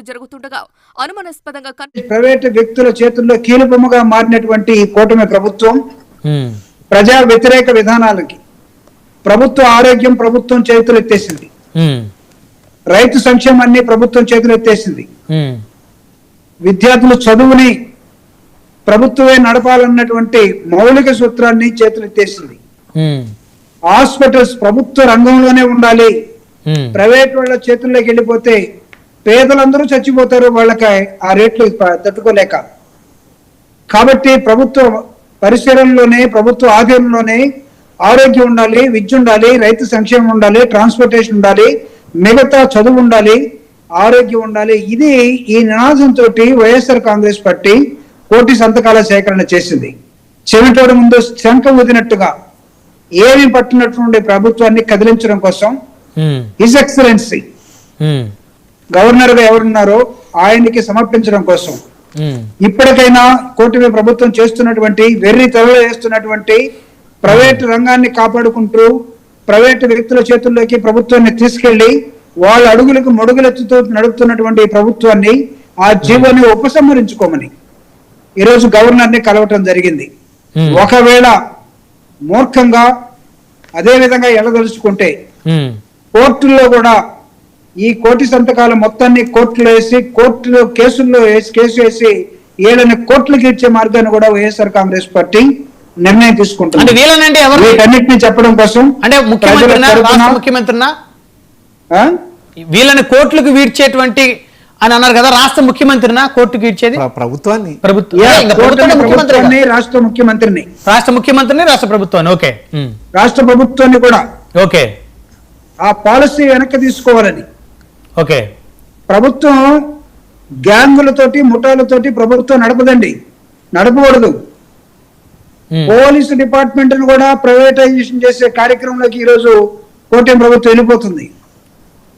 ఎన్నికలు జరుగుతుండగా అనుమానాస్పదంగా ప్రైవేటు వ్యక్తుల చేతుల్లో కీలుబొమ్మగా మారినటువంటి కూటమి ప్రభుత్వం ప్రజా వ్యతిరేక విధానాలకి ప్రభుత్వ ఆరోగ్యం ప్రభుత్వం చేతులు ఎత్తేసింది. రైతు సంక్షేమాన్ని ప్రభుత్వం చేతులు ఎత్తేసింది. విద్యార్థుల చదువుని ప్రభుత్వమే నడపాలన్నటువంటి మౌలిక సూత్రాన్ని చేతులు ఎత్తేసింది. ఉమ్, హాస్పిటల్స్ ప్రభుత్వ రంగంలోనే ఉండాలి. ప్రైవేట్ వాళ్ళ చేతుల్లోకి వెళ్ళిపోతే పేదలందరూ చచ్చిపోతారు వాళ్ళకి ఆ రేట్లు తట్టుకోలేక. కాబట్టి ప్రభుత్వ పరిసరంలోనే ప్రభుత్వ ఆధీనంలోనే ఆరోగ్యం ఉండాలి విద్య ఉండాలి రైతు సంక్షేమం ఉండాలి ట్రాన్స్పోర్టేషన్ ఉండాలి మిగతా చదువు ఉండాలి ఆరోగ్యం ఉండాలి. ఇది ఈ నినాదంతో వైఎస్ఆర్ కాంగ్రెస్ పార్టీ కోటి సంతకాల సేకరణ చేసింది. చెవిటోడు ముందు శంఖ ఊదినట్టుగా ఏమి పట్టినటువంటి ప్రభుత్వాన్ని కదిలించడం కోసం హిజ్ ఎక్సలెన్సీ గవర్నర్గా ఎవరున్నారో ఆయనకి సమర్పించడం కోసం. ఇప్పటికైనా కూటమి ప్రభుత్వం చేస్తున్నటువంటి వెర్రి తెరలో వేస్తున్నటువంటి ప్రైవేట్ రంగాన్ని కాపాడుకుంటూ ప్రైవేట్ వ్యక్తుల చేతుల్లోకి ప్రభుత్వాన్ని తీసుకెళ్ళి వాళ్ళ అడుగులకు మడుగులెత్తుతూ నడుపుతున్నటువంటి ప్రభుత్వాన్ని ఆ జీవోని ఉపసంహరించుకోమని. ఈరోజు గవర్నర్ని కలవటం జరిగింది. ఒకవేళ మూర్ఖంగా అదే విధంగా ఎలదలుచుకుంటే కోర్టుల్లో కూడా ఈ కోటి సంతకాల మొత్తాన్ని కోర్టులో వేసి కోర్టులో కేసుల్లో వేసి కేసు వేసి ఏళ్ళని కోర్టులకు ఇచ్చే మార్గాన్ని కూడా వైఎస్ఆర్ కాంగ్రెస్ పార్టీ నిర్ణయం అంటే తీసుకుంటుంది వీటన్నిటిని చెప్పడం కోసం అంటే ఆ? వీళ్ళని కోర్టులకు వీడ్చేటువంటి అని అన్నారు కదా రాష్ట్ర ముఖ్యమంత్రినా కోర్టుకు వీడ్చేది? ప్ర- ప్రభుత్వాన్ని. ప్రభుత్వం ముఖ్యమంత్రి ప్రభుత్వాన్ని. రాష్ట్ర ముఖ్యమంత్రిని. రాష్ట్ర ముఖ్యమంత్రిని రాష్ట్ర ప్రభుత్వాన్ని ఓకే. రాష్ట్ర ప్రభుత్వాన్ని కూడా ఓకే. ఆ పాలసీ వెనక్కి తీసుకోవాలని ఓకే. ప్రభుత్వం గ్యాంగులతోటి ముఠాలతోటి ప్రభుత్వం నడపదండి. నడపకూడదు. పోలీసు డిపార్ట్మెంట్ను కూడా ప్రైవేటైజేషన్ చేసే కార్యక్రమంలోకి ఈరోజు కూటమి ప్రభుత్వం వెళ్ళిపోతుంది.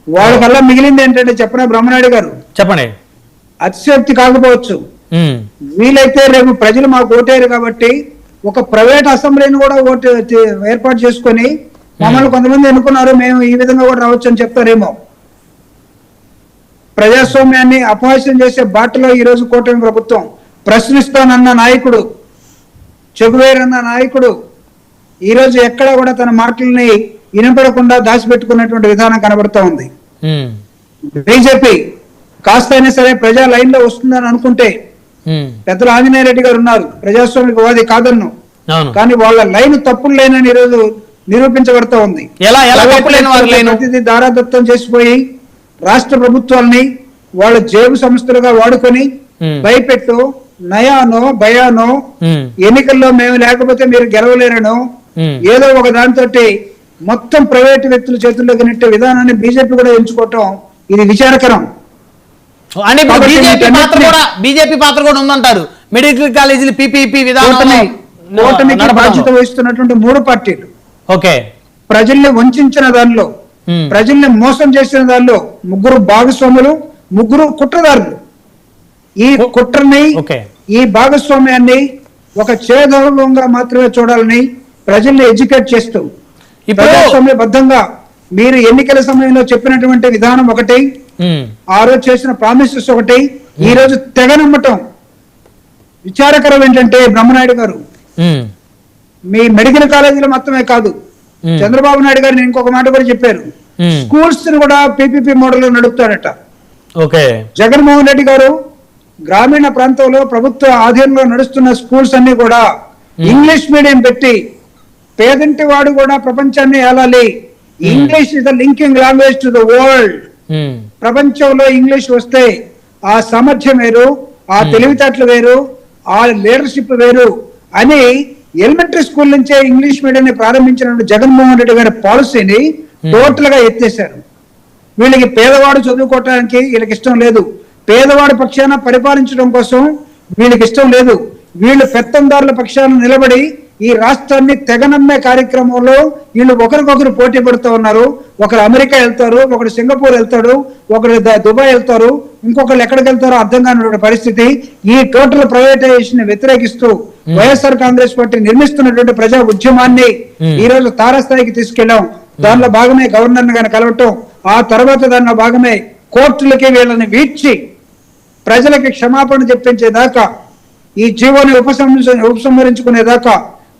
వాళ్ళకల్లా మిగిలింది ఏంటంటే చెప్పిన బ్రహ్మనాయుడు గారు? చెప్పండి. అతిశక్తి కాకపోవచ్చు. వీలైతే రేపు ప్రజలు మాకు ఓటేరు కాబట్టి ఒక ప్రైవేట్ అసెంబ్లీని కూడా ఓటు ఏర్పాటు చేసుకొని మమ్మల్ని కొంతమంది ఎన్నుకున్నారు మేము ఈ విధంగా కూడా రావచ్చు అని చెప్తారేమో. ప్రజాస్వామ్యాన్ని అపహాస్యం చేసే బాటలో ఈ రోజు కూటమి ప్రభుత్వం ప్రశ్నిస్తానన్న నాయకుడు చెగువేరన్న నాయకుడు ఈ రోజు ఎక్కడ కూడా తన మాటల్ని వినపడకుండా దాచిపెట్టుకున్నటువంటి విధానం కనబడుతూ ఉంది. బీజేపీ కాస్త అయినా సరే ప్రజా లైన్లో వస్తుందని అనుకుంటే పెద్దలు ఆంజనేయ రెడ్డి గారు ఉన్నారు ప్రజాస్వామికవాది కాదన్ను. కానీ వాళ్ళ లైన్ తప్పులు లేనని ఈరోజు నిరూపించబడుతూ ఉంది. ప్రతిదీ దారాదత్తం చేసిపోయి రాష్ట్ర ప్రభుత్వాల్ని వాళ్ళ జేబు సంస్థలుగా వాడుకొని భయపెట్టు నయానో భయానో ఎన్నికల్లో మేము లేకపోతే మీరు గెలవలేరనో ఏదో ఒక దాంతో మొత్తం ప్రైవేటు వ్యక్తుల చేతుల్లోకి నెట్టే విధానాన్ని బీజేపీ కూడా ఎంచుకోవటం ఇది విచారకరం. కాబట్టి బీజేపీ పాత్ర కూడా బీజేపీ పాత్ర కూడా ఉందంటారు. మెడికల్ కాలేజీలు పీపీపీ విధానం బాధ్యత వహిస్తున్నటువంటి మూడు పార్టీలు. ఓకే. ప్రజల్ని వంచిన దానిలో ప్రజల్ని మోసం చేసిన దానిలో ముగ్గురు భాగస్వాములు ముగ్గురు కుట్రదారులు. ఈ కుట్రని ఓకే ఈ భాగస్వామ్యాన్ని ఒక చేదోలంగా మాత్రమే చూడాలని ప్రజల్ని ఎడ్యుకేట్ చేస్తూ ప్రజాస్వామ్యబద్ధంగా మీరు ఎన్నికల సమయంలో చెప్పినటువంటి విధానం ఒకటి ఉమ్, ఆ రోజు చేసిన ప్రామిసెస్ ఒకటి ఈ రోజు తెగ నమ్మటం. విచారకరం ఏంటంటే బ్రహ్మనాయుడు గారు. మీ మెడికల్ కాలేజీలు మాత్రమే కాదు చంద్రబాబు నాయుడు గారు నేను ఇంకొక మాట కూడా చెప్పారు ఉమ్, స్కూల్స్ని కూడా పీపీపీ మోడల్లో నడుపుతాడట ఓకే. జగన్మోహన్ రెడ్డి గారు గ్రామీణ ప్రాంతంలో ప్రభుత్వ ఆధీనంలో నడుస్తున్న స్కూల్స్ అన్ని కూడా ఇంగ్లీష్ మీడియం పెట్టి పేదంటి వాడు కూడా ప్రపంచాన్ని ఏలాలి. English is the linking language to the world ప్రపంచంలో ఇంగ్లీష్ వస్తే ఆ సామర్థ్యం వేరు ఆ తెలివితేటలు వేరు ఆ లీడర్షిప్ వేరు అని ఎలిమెంటరీ స్కూల్ నుంచే ఇంగ్లీష్ మీడియం ని ప్రారంభించిన జగన్మోహన్ రెడ్డి గారి పాలసీని టోటల్గా ఎత్తేశారు. వీళ్ళకి పేదవాడు చదువుకోవటానికి వీళ్ళకి ఇష్టం లేదు. పేదవాడి పక్షాన పరిపాలించడం కోసం వీళ్ళకి ఇష్టం లేదు. వీళ్ళు పెత్తందారుల పక్షాన నిలబడి ఈ రాష్ట్రాన్ని తెగనమ్మే కార్యక్రమంలో వీళ్ళు ఒకరికొకరు పోటీ పడుతూ ఉన్నారు. ఒకరు అమెరికా వెళ్తారు ఒకరు సింగపూర్ వెళ్తాడు ఒకరు దుబాయ్ వెళ్తారు ఇంకొకరు ఎక్కడికి వెళ్తారో అర్థం కాని పరిస్థితి. ఈ టోటల్ ప్రైవేటైజేషన్ వ్యతిరేకిస్తూ వైఎస్ఆర్ కాంగ్రెస్ పార్టీ నిర్మిస్తున్నటువంటి ప్రజా ఉద్యమాన్ని ఈ రోజు తారస్థాయికి తీసుకెళ్ళాం దానిలో భాగమే గవర్నర్ గారిని కలవటం. ఆ తర్వాత దానిలో భాగమే కోర్టులకి వీళ్ళని వీడ్చి ప్రజలకి క్షమాపణ చెప్పించేదాకా ఈ జీవోని ఉపసంహరించ ఉపసంహరించుకునేదాకా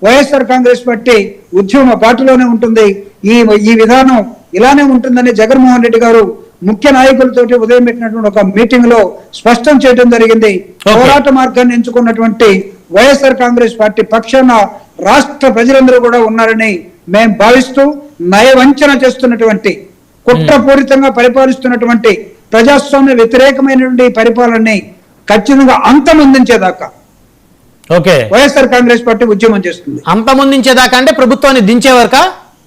వైఎస్ఆర్ కాంగ్రెస్ పార్టీ ఉద్యమ బాటలోనే ఉంటుంది. ఈ ఈ విధానం ఇలానే ఉంటుందని జగన్మోహన్ రెడ్డి గారు ముఖ్య నాయకులతోటి ఉదయం పెట్టినటువంటి ఒక మీటింగ్లో స్పష్టం చేయడం జరిగింది. పోరాట మార్గాన్ని ఎంచుకున్నటువంటి వైఎస్ఆర్ కాంగ్రెస్ పార్టీ పక్షాన రాష్ట్ర ప్రజలందరూ కూడా ఉన్నారని మేము భావిస్తూ నయవంచన చేస్తున్నటువంటి కుట్రపూరితంగా పరిపాలిస్తున్నటువంటి ప్రజాస్వామ్య వ్యతిరేకమైనటువంటి పరిపాలనని ఖచ్చితంగా అంతమొందించేదాకా ఓకే. వైఎస్ఆర్ కాంగ్రెస్ పార్టీ ఉద్యమం చేస్తుంది. అంతమొందించేదాకా అంటే ప్రభుత్వాన్ని దించే వరకా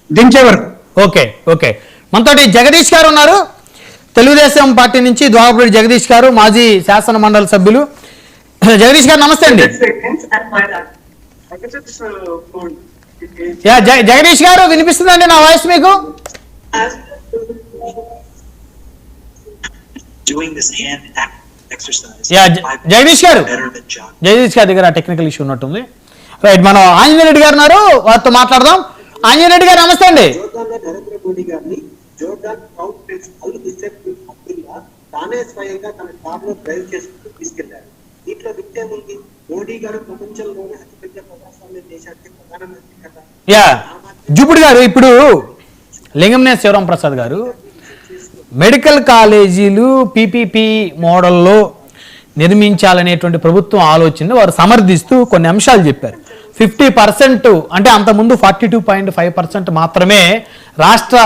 దించే వరకు. Okay okay. మనతోటి జగదీష్ గారు ఉన్నారు. తెలుగుదేశం పార్టీ నుంచి ద్వారపూడి జగదీష్ గారు మాజీ శాసన మండలి సభ్యులు. జగదీష్ గారు నమస్తే అండి. జగదీష్ గారు వినిపిస్తుందండి నా వాయిస్ మీకు? Doing this hand than John. Jagadish గారి దగ్గర టెక్నికల్ ఇష్యూ ఉన్నట్టుంది. రైట్ మనం ఆంజనేయ రెడ్డి గారు ఉన్నారు. వారితో మాట్లాడదాం. ఆంజనేయ రెడ్డి గారు నమస్తే అండి. తానే స్వయంగా తన కార్లో డ్రైవ్ చేసుకుంటూ తీసుకెళ్ళారు. దీంట్లో ఉంది. మోడీ గారు ప్రపంచంలోనే అతిపెద్ద ప్రజాస్వామ్య దేశానికి ప్రధానమంత్రి కదా. యా జూపుడు గారు ఇప్పుడు లింగంనేని శివరాం ప్రసాద్ గారు మెడికల్ కాలేజీలు పీపీపీ మోడల్లో నిర్మించాలనేటువంటి ప్రభుత్వం ఆలోచన వారు సమర్థిస్తూ కొన్ని అంశాలు చెప్పారు. ఫిఫ్టీ పర్సెంట్ అంటే అంతకుముందు forty two point five percent మాత్రమే రాష్ట్ర